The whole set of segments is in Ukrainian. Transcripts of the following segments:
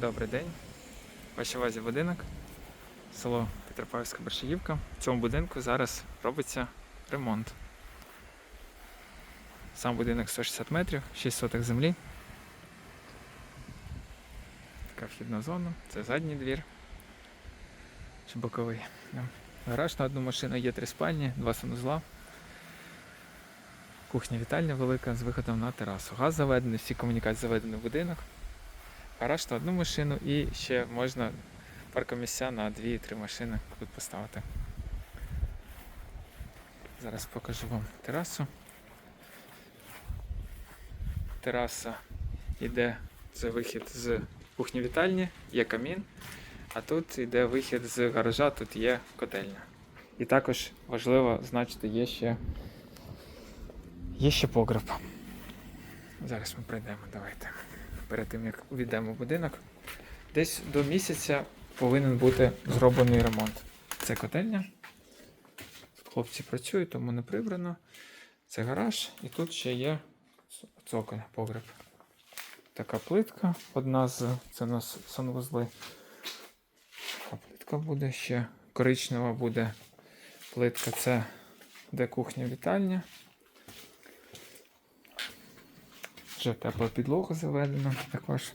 Добрий день. Вашій увазі будинок. Село Петропавська Борщагівка. В цьому будинку зараз робиться ремонт. Сам будинок 160 метрів, 6 соток землі. Така вхідна зона. Це задній двір. Чи боковий. Гараж на одну машину є три спальні, два санузла. Кухня вітальня велика з виходом на терасу. Газ заведений, всі комунікації заведені в будинок. Гараж на одну машину і ще можна паркомісця на 2-3 машини тут поставити. Зараз покажу вам терасу. Тераса йде це вихід з кухні вітальні, є камін, а тут йде вихід з гаража, тут є котельня. І також важливо значити, є ще, є ще погреб. Зараз ми пройдемо, давайте перед тим як увійдемо в будинок. Десь до місяця повинен бути зроблений ремонт. Це котельня. Хлопці працюють, тому не прибрано. Це гараж, і тут ще є цоколь, погреб. Така плитка, одна з це у нас санвузли. Така плитка буде ще коричнева буде плитка, це де кухня вітальня. Вже тепла підлога заведена також.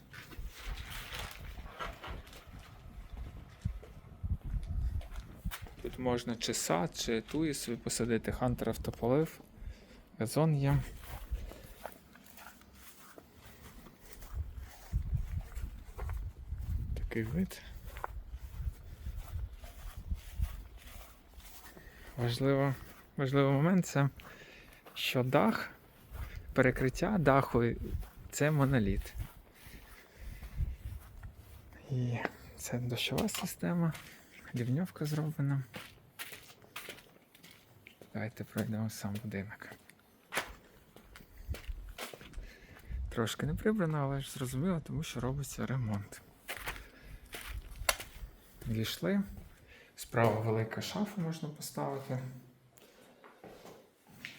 Тут можна чи сад, чи туї собі посадити, хантер автополив, газон є. Такий вид. Важливо, важливий момент це, що дах перекриття даху це моноліт. І це дощова система, лівньовка зроблена. Давайте пройдемо сам будинок. Трошки не прибрано, але ж зрозуміло, тому що робиться ремонт. Війшли. Справа велика шафа можна поставити.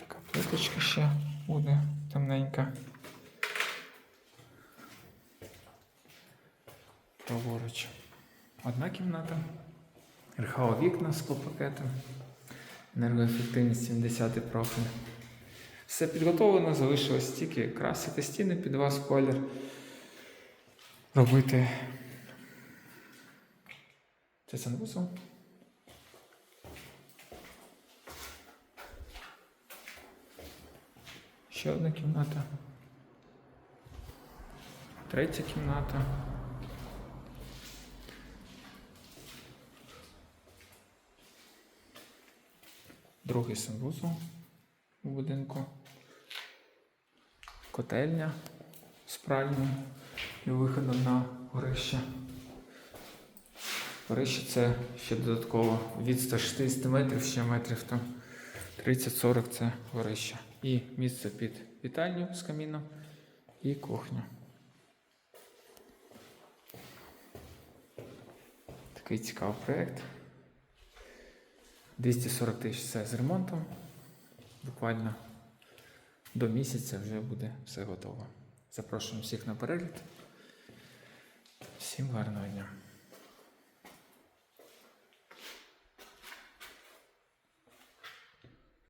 Така плиточка ще буде темненька. Праворуч. Одна кімната. РХО вікна з склопакетом. Енергоефективність 70 профіль. Все підготовлено, залишилось тільки красити стіни під вас колір. Робити. Це санвузол. Ще одна кімната. Третя кімната. Другий санвузол у будинку. Котельня з пральною і виходом на горище. Горище це ще додатково від 160 метрів, ще метрів там 30-40 це горище. І місце під вітальню з каміном і кухню. Такий цікавий проєкт. 240 тисяч це з ремонтом. Буквально до місяця вже буде все готово. Запрошуємо всіх на перегляд. Всім гарного дня!